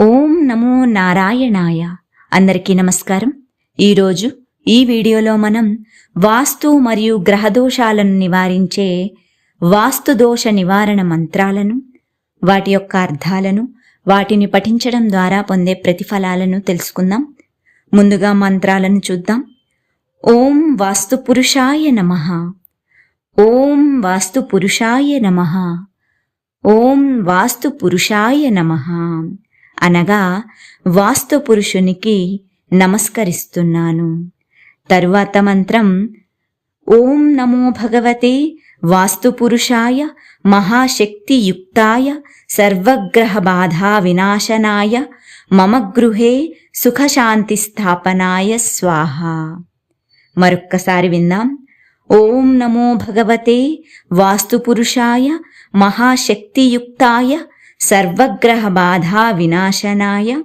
ఓం నమో నారాయణాయ. అందరికీ నమస్కారం. ఈరోజు ఈ వీడియోలో మనం వాస్తు మరియు గ్రహదోషాలను నివారించే వాస్తు దోష నివారణ మంత్రాలను వాటి యొక్క అర్థాలను వాటిని పఠించడం ద్వారా పొందే ప్రతిఫలాలను తెలుసుకుందాం. ముందుగా మంత్రాలను చూద్దాం. ఓం వాస్తు పురుషాయ నమ. ఓం వాస్తు పురుషాయ నమ. ఓం వాస్తు పురుషాయ నమ. అనగా వాస్తు పురుషునికి నమస్కరిస్తున్నాను. తరువాత మంత్రం ఓం నమో భగవతే వాస్తుపురుషాయ మహాశక్తియుక్తాయ సర్వగ్రహ బాధా వినాశనాయ మమ గృహే సుఖశాంతి స్థాపనాయ స్వాహ. మరొక్కసారి విందాం. ఓం నమో భగవతే వాస్తుపురుషాయ మహాశక్తియుక్తాయ సర్వగ్రహ బాధా వినాశనాయ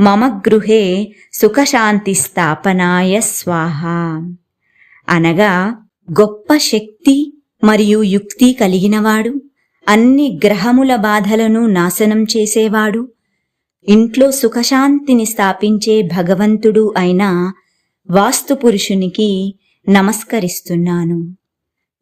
మమ గృహే సుఖశాంతి స్థాపనాయ స్వాహ. అనగా గొప్ప శక్తి మరియు యుక్తి కలిగినవాడు అన్ని గ్రహముల బాధలను నాశనం చేసేవాడు ఇంట్లో సుఖశాంతిని స్థాపించే భగవంతుడు అయిన వాస్తు పురుషునికి నమస్కరిస్తున్నాను.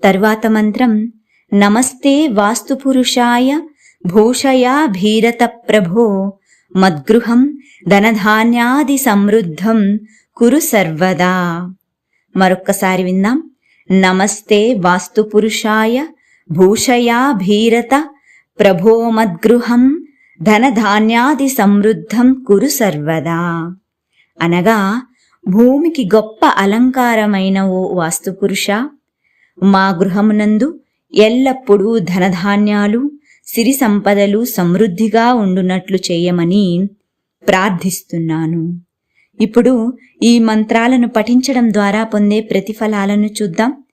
తరువాత మంత్రం నమస్తే వాస్తు పురుషాయ భూషయా భీరత ప్రభో మద్గృహం ధనధాన్యాది సమృద్ధం కురు సర్వదా. మరొక్కసారి విందాం. నమస్తే వాస్తు పురుషాయ భూషయా భీరత ప్రభో మద్గృహం ధనధాన్యాది సమృద్ధం కురు సర్వదా. అనగా భూమికి గొప్ప అలంకారమైన ఓ వాస్తుపురుష మా గృహమునందు ఎల్లప్పుడూ ధనధాన్యాలు సిరి సంపదలు సమృద్ధిగా ఉండునట్లు చేయమని ప్రార్థిస్తున్నాను. ఇప్పుడు ఈ మంత్రాలను పఠించడం ద్వారా పొందే ప్రతిఫలాలను చూద్దాం.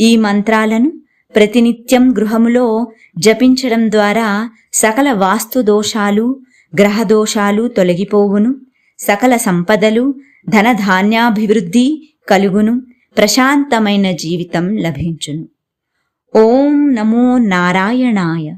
ఈ మంత్రాలను ప్రతినిత్యం గృహములో జపించడం ద్వారా సకల వాస్తు దోషాలు గ్రహ దోషాలు తొలగిపోవును. సకల సంపదలు ధనధాన్యాభివృద్ధి కలుగును. ప్రశాంతమైన జీవితం లభించును. ఓం నమో నారాయణాయ.